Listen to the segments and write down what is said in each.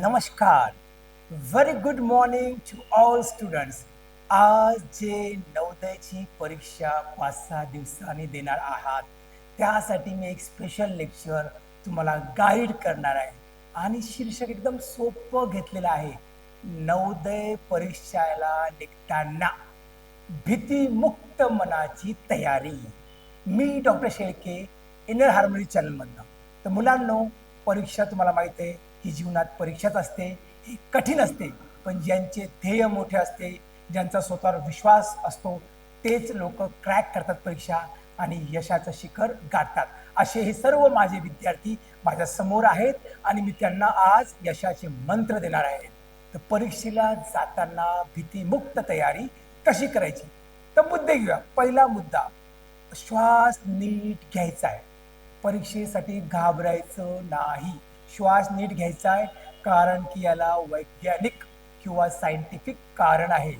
नमस्कार. Very good morning to all students आज जे नवोदयची परीक्षा पाच सहा दिवसांनी देणार आहात त्यासाठी मी एक स्पेशल लेक्चर तुम्हाला गाईड करणार आहे. आणि शीर्षक एकदम सोपं घेतलेलं आहे. नवोदय परीक्षाला निघताना भीतीमुक्त मनाची तयारी. मी डॉक्टर शेळके इनर हार्मोनी चॅनलमधनं तर मुलांनो परीक्षा तुम्हाला माहिती आहे ही जीवनात परीक्षाच असते ही कठीण असते पण ज्यांचे ध्येय मोठे असते ज्यांचा स्वतःवर विश्वास असतो तेच लोक क्रॅक करतात परीक्षा आणि यशाचं शिखर गाठतात. असे हे सर्व माझे विद्यार्थी माझ्यासमोर आहेत आणि मी त्यांना आज यशाचे मंत्र देणार आहे. तर परीक्षेला जाताना भीतीमुक्त तयारी कशी करायची? तर मुद्दे घेऊया. पहिला मुद्दा श्वास नीट घ्यायचा आहे. परीक्षेसाठी घाबरायचं नाही. श्वास नीट घ्यायचा आहे कारण की याला वैज्ञानिक किंवा सायंटिफिक कारण आहे.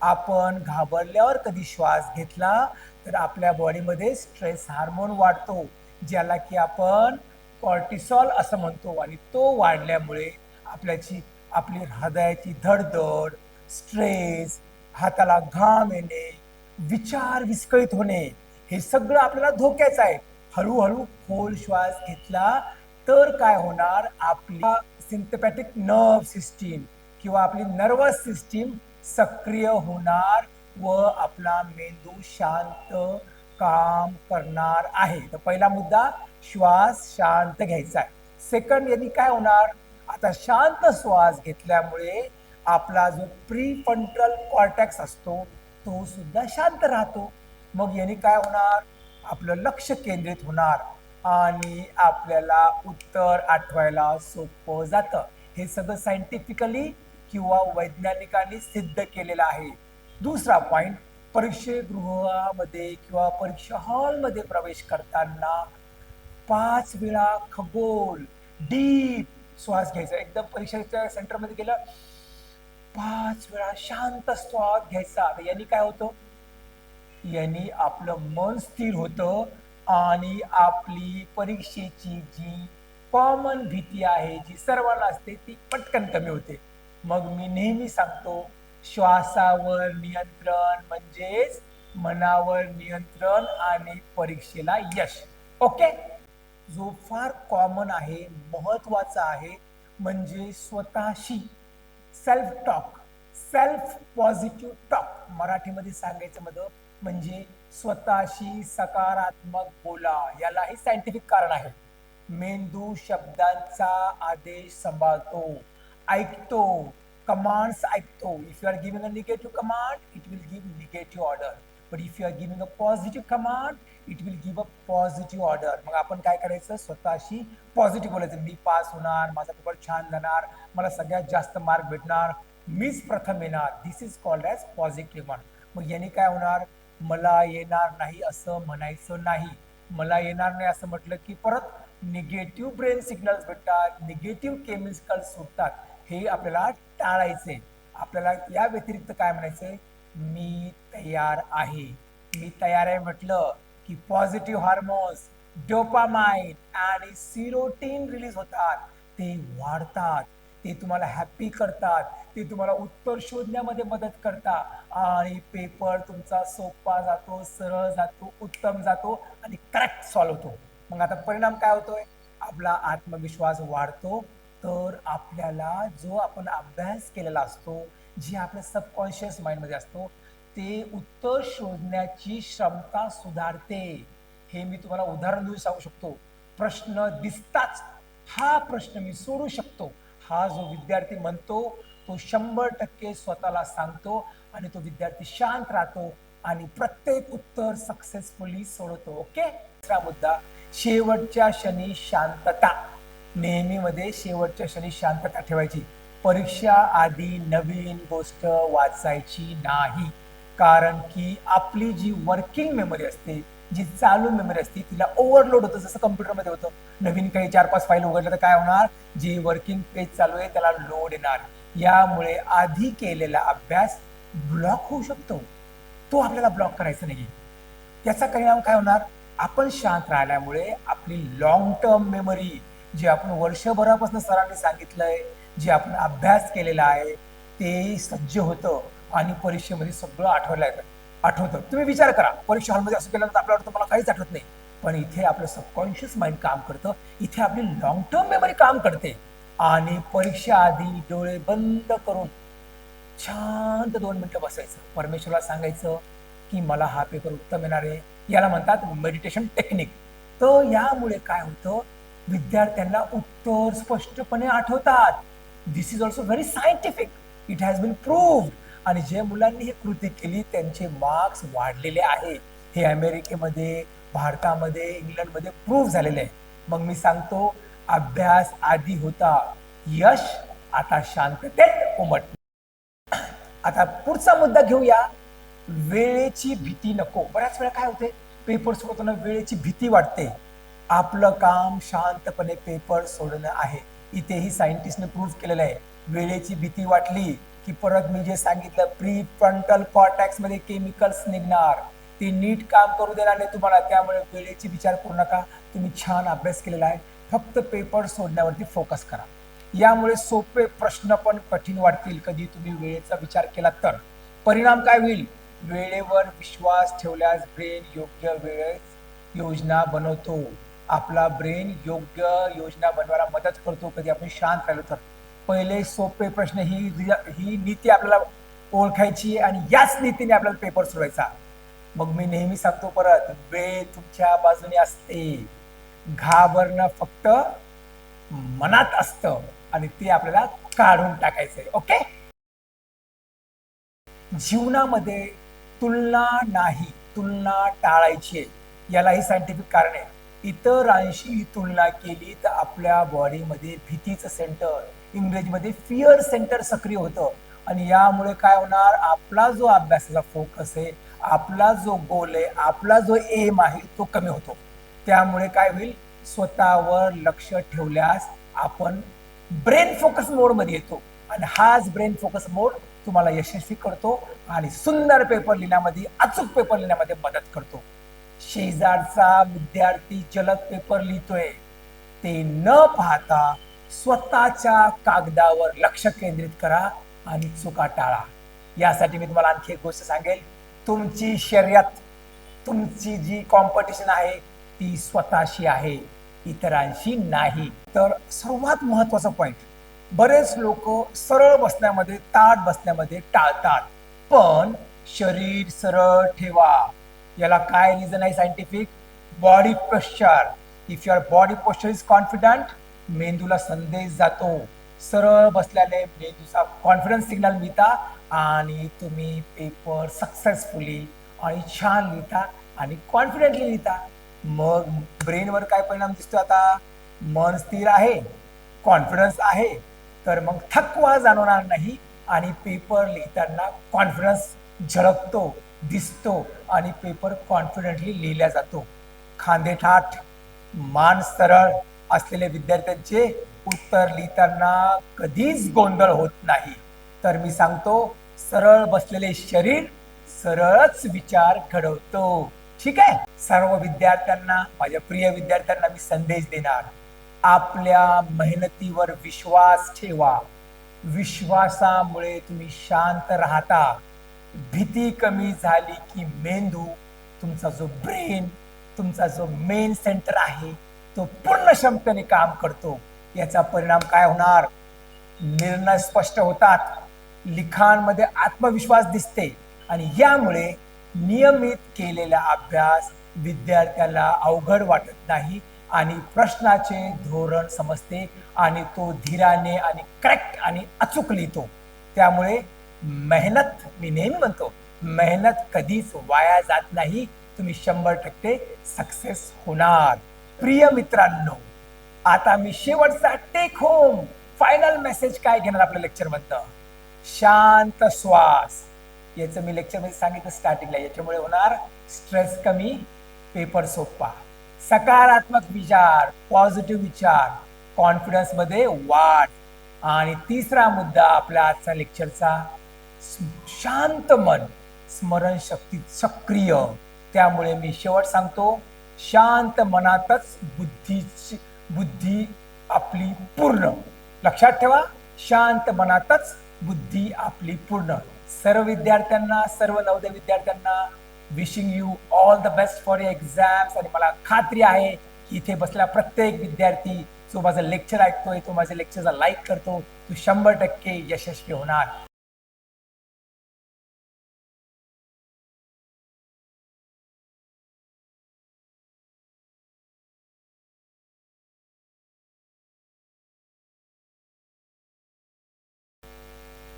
आपण घाबरल्यावर कधी श्वास घेतला तर आपल्या बॉडीमध्ये स्ट्रेस हार्मोन वाढतो ज्याला की आपण कॉर्टिसॉल असं म्हणतो आणि तो वाढल्यामुळे आपल्याची आपली हृदयाची धडधड स्ट्रेस हाताला घाम येणे विचार विस्कळीत होणे हे सगळं आपल्याला धोक्याचं आहे. हळूहळू खोल श्वास घेतला तर काय होणार? आपली सिंथपॅथिक नर्व सिस्टीम किंवा आपली नर्वस सिस्टीम सक्रिय होणार व आपला मेंदू शांत काम करणार आहे. तर पहिला मुद्दा श्वास शांत घ्यायचा आहे. सेकंड यांनी काय होणार? आता शांत श्वास घेतल्यामुळे आपला जो प्री फ्रंटल कॉर्टॅक्स असतो तो सुद्धा शांत राहतो. मग यांनी काय होणार? आपलं लक्ष केंद्रित होणार. आणि आपल्याला उत्तर आठवायला सोपं जातं. हे सगळं सायंटिफिकली किंवा वैज्ञानिकांनी सिद्ध केलेलं आहे. दुसरा पॉईंट परीक्षेगृहामध्ये किंवा परीक्षा हॉलमध्ये प्रवेश करताना पाच वेळा खगोल डीप श्वास घ्यायचा. एकदम परीक्षेच्या सेंटरमध्ये गेलं पाच वेळा शांत श्वास घ्यायचा. यांनी काय होतं? यांनी आपलं मन स्थिर होतं. आणि आपली परीक्षेची जी कॉमन भीती आहे जी सर्वांना असते ती पटकन कमी होते. मग मी नेहमी सांगतो श्वासावर नियंत्रण म्हणजेच मनावर नियंत्रण आणि परीक्षेला यश. ओके जो फार कॉमन आहे महत्त्वाचा आहे म्हणजे स्वतःशी self talk self positive talk मराठीमध्ये सांगायचं मध्ये म्हणजे स्वतःशी सकारात्मक बोला यालाही सायंटिफिक कारण आहे. मेंदू शब्दांचा आदेश सांभाळतो ऐकतो कमांड्स ऐकतो. If you are giving a negative command it will give negative order but if you are giving a positive command it will give a positive order मग आपण काय करायचं? स्वतःशी पॉझिटिव्ह बोलायचं. मी पास होणार माझा पेपर छान जाणार मला सगळ्यात जास्त मार्क भेटणार मीच प्रथम येणार. This is called as positive मन मग याने काय होणार? मला येणार नाही असं म्हणायचं नाही. मला येणार नाही असं म्हटलं की परत निगेटिव्ह ब्रेन सिग्नल्स भेटतात निगेटिव्ह केमिकल्स सुटतात. हे आपल्याला टाळायचे आपल्याला या व्यतिरिक्त काय म्हणायचंय? मी तयार आहे. मी तयार आहे म्हटलं की पॉझिटिव्ह हार्मोन्स डोपामाइन आणि सिरोटीन रिलीज होतात. ते वाढतात. ते तुम्हाला हॅप्पी करतात. ते तुम्हाला उत्तर शोधण्यामध्ये मदत करतात. आणि पेपर तुमचा सोपा जातो सरळ जातो उत्तम जातो आणि करेक्ट सॉल्व्ह होतो. मग आता परिणाम काय होतोय? आपला आत्मविश्वास वाढतो. तर आपल्याला जो आपण अभ्यास केलेला असतो जे आपल्या सबकॉन्शियस माइंडमध्ये असतो ते उत्तर शोधण्याची क्षमता सुधारते. हे मी तुम्हाला उदाहरण देऊन सांगू शकतो. प्रश्न दिसताच हा प्रश्न मी सोडू शकतो. हा जो विद्यार्थी म्हणतो तो शंभर टक्के स्वतःला सांगतो आणि तो विद्यार्थी शांत राहतो आणि प्रत्येक उत्तर सक्सेसफुली सोडवतो ओके दुसरा मुद्दा शेवटच्या क्षणी शांतता. नेहमीमध्ये शेवटच्या क्षणी शांतता ठेवायची. परीक्षा आधी नवीन गोष्ट वाचायची नाही. कारण की आपली जी वर्किंग मेमरी असते जी चालू मेमरी असते तिला ओव्हरलोड होतं जसं कम्प्युटरमध्ये होतं. नवीन काही चार पाच फाईल उघडलं तर काय होणार? जे वर्किंग पेज चालू आहे त्याला लोड येणार. यामुळे आधी केलेला अभ्यास ब्लॉक होऊ शकतो. तो आपल्याला ब्लॉक करायचा नाही याचा परिणाम काय होणार? आपण शांत राहिल्यामुळे आपली लॉंग टर्म मेमरी जे आपण वर्षभरापासून सरांनी सांगितलंय जे आपण अभ्यास केलेला आहे ते सज्ज होतं. आणि परीक्षेमध्ये सगळं आठवलं येतं आठवतं. तुम्ही विचार करा. परीक्षा हॉलमध्ये असं केल्यानंतर आपल्याला वाटतं मला काहीच आठवत नाही. पण इथे आपलं सबकॉन्शियस माइंड काम करतं. इथे आपली लॉंग टर्म मेमरी काम करते. आणि परीक्षा आधी डोळे बंद करून शांत दोन मिनटं बसायचं. परमेश्वरला सांगायचं की मला हा पेपर उत्तम येणार आहे. याला म्हणतात मेडिटेशन टेक्निक तर यामुळे काय होतं? विद्यार्थ्यांना उत्तर स्पष्टपणे आठवतात. This is also very scientific it has been prove आणि जे मुलांनी ही कृती केली त्यांचे मार्क्स वाढलेले आहे. हे अमेरिकेमध्ये भारतामध्ये इंग्लंडमध्ये प्रूव्ह झालेले आहे. मग मी सांगतो अभ्यास आधी होता. यश आता शांततेत उमट. आता पुढचा मुद्दा घेऊया. वेळेची भीती नको. बऱ्याच वेळा काय होते पेपर सोडताना वेळेची भीती वाटते. आपलं काम शांतपणे पेपर सोडणं आहे. इथेही सायंटिस्टने प्रूव्ह केलेलं आहे. वेळेची भीती वाटली. की परत मी जे सांगितलं प्री फ्रंटल कॉटॅक्समध्ये केमिकल्स निघणार. ते नीट काम करू देणार नाही तुम्हाला. त्यामुळे वेळेची विचार करू नका. तुम्ही छान अभ्यास केलेला आहे. फक्त पेपर सोडण्यावरती फोकस करा. यामुळे सोपे प्रश्न पण कठीण वाटतील कधी तुम्ही वेळेचा विचार केला तर. परिणाम काय होईल? वेळेवर विश्वास ठेवल्यास ब्रेन योग्य वेळेस योजना बनवतो. आपला ब्रेन योग्य योजना बनवायला मदत करतो. कधी आपण शांत राहिलो तर. पहिले सोपे प्रश्न ही ही नीती आपल्याला ओळखायची आणि याच नीतीने आपल्याला पेपर सोडवायचा. मग मी नेहमी सांगतो परत वेळ तुमच्या बाजूने असते. घाबरणं फक्त मनात असतं आणि ते आपल्याला काढून टाकायचंय ओके? जीवनामध्ये तुलना नाही तुलना टाळायची आहे. यालाही सायंटिफिक कारण. आहे इतरांशी तुलना केली तर आपल्या बॉडीमध्ये भीतीचं सेंटर इंग्रजीमध्ये फिअर सेंटर सक्रिय होतं. आणि यामुळे काय होणार? आपला जो अभ्यासाचा फोकस आहे आपला जो गोल आहे आपला जो एम आहे तो कमी होतो. त्यामुळे काय होईल? स्वतःवर लक्ष ठेवल्यास आपण ब्रेन फोकस मोडमध्ये येतो. आणि हाच ब्रेन फोकस मोड तुम्हाला यशस्वी करतो आणि सुंदर पेपर लिहिण्यामध्ये अचूक पेपर लिहिण्यामध्ये मदत करतो. शेजारचा विद्यार्थी जलद पेपर लिहितोय. ते न पाहता स्वतःच्या कागदावर लक्ष केंद्रित करा आणि चुका टाळा. यासाठी मी तुम्हाला आणखी एक गोष्ट सांगेल. तुमची शर्यत तुमची जी कॉम्पिटिशन आहे ती स्वतःशी आहे इतरांशी नाही. तर सर्वात महत्त्वाचा पॉइंट बरेच लोक सरळ बसण्यामध्ये ताट बसण्यामध्ये टाळतात. पण शरीर सरळ ठेवा. याला काय रिझन आहे scientific body posture if your body posture is confident मेंदूला संदेश जातो. सरळ बसल्याने मेंदूचा कॉन्फिडन्स सिग्नल मिळता आणि तुम्ही पेपर सक्सेसफुली आणि छान लिहिता आणि कॉन्फिडेंटली लिहिता. मग ब्रेनवर काय परिणाम दिसतो आता? मन स्थिर आहे कॉन्फिडन्स आहे तर मग थकवा जाणवणार नाही आणि पेपर लिहिताना कॉन्फिडन्स झळकतो दिसतो आणि पेपर कॉन्फिडेंटली लिहिला जातो. खांदे ठाठ मान सरळ असलेल्या विद्यार्थ्यांचे उत्तर लिहिताना कधीच गोंधळ होत नाही. तर मी सांगतो सरळ बसलेले शरीर सरळच विचार घडवतो. ठीक आहे? सर्व विद्यार्थ्यांना माझ्या प्रिय विद्यार्थ्यांना मी संदेश देणार. आपल्या मेहनतीवर विश्वास ठेवा. विश्वासामुळे तुम्ही शांत राहता. भीती कमी झाली की मेंदू तुमचा जो ब्रेन तुमचा जो मेन सेंटर आहे तो पूर्ण क्षमतेने काम करतो. याचा परिणाम काय होणार? निर्णय स्पष्ट होतात. लिखाणमध्ये आत्मविश्वास दिसते. आणि यामुळे नियमित केलेला अभ्यास विद्यार्थ्याला अवघड वाटत नाही आणि प्रश्नाचे धोरण समजते आणि तो धीराने आणि करेक्ट आणि अचूक लिहितो. त्यामुळे मेहनत मी नेहमी म्हणतो मेहनत कधीच वाया जात नाही. तुम्ही शंभर टक्के सक्सेस होणार. प्रिय मित्रांनो आता मी शेवटचा टेक होम फायनल मेसेज काय घेणार आपल्या लेक्चर मधनं? शांत श्वास. याचं मी लेक्चरमध्ये सांगितलं स्टार्टिंगला याच्यामुळे होणार स्ट्रेस कमी पेपर सोपा. सकारात्मक विचार पॉझिटिव्ह विचार कॉन्फिडन्समध्ये वाढ. आणि तिसरा मुद्दा आपल्या आजचा लेक्चरचा शांत मन स्मरणशक्ती सक्रिय. त्यामुळे मी शेवट सांगतो शांत मनातच बुद्धीची बुद्धी आपली पूर्ण. लक्षात ठेवा शांत मनातच बुद्धी आपली पूर्ण. सर्व विद्यार्थ्यांना सर्व नवोदय विद्यार्थ्यांना wishing you all the best for exams आणि मला खात्री आहे की इथे बसला प्रत्येक विद्यार्थी जो माझं लेक्चर ऐकतोय तो माझ्या लेक्चरचा लाईक करतो तो शंभर टक्के यशस्वी होणार.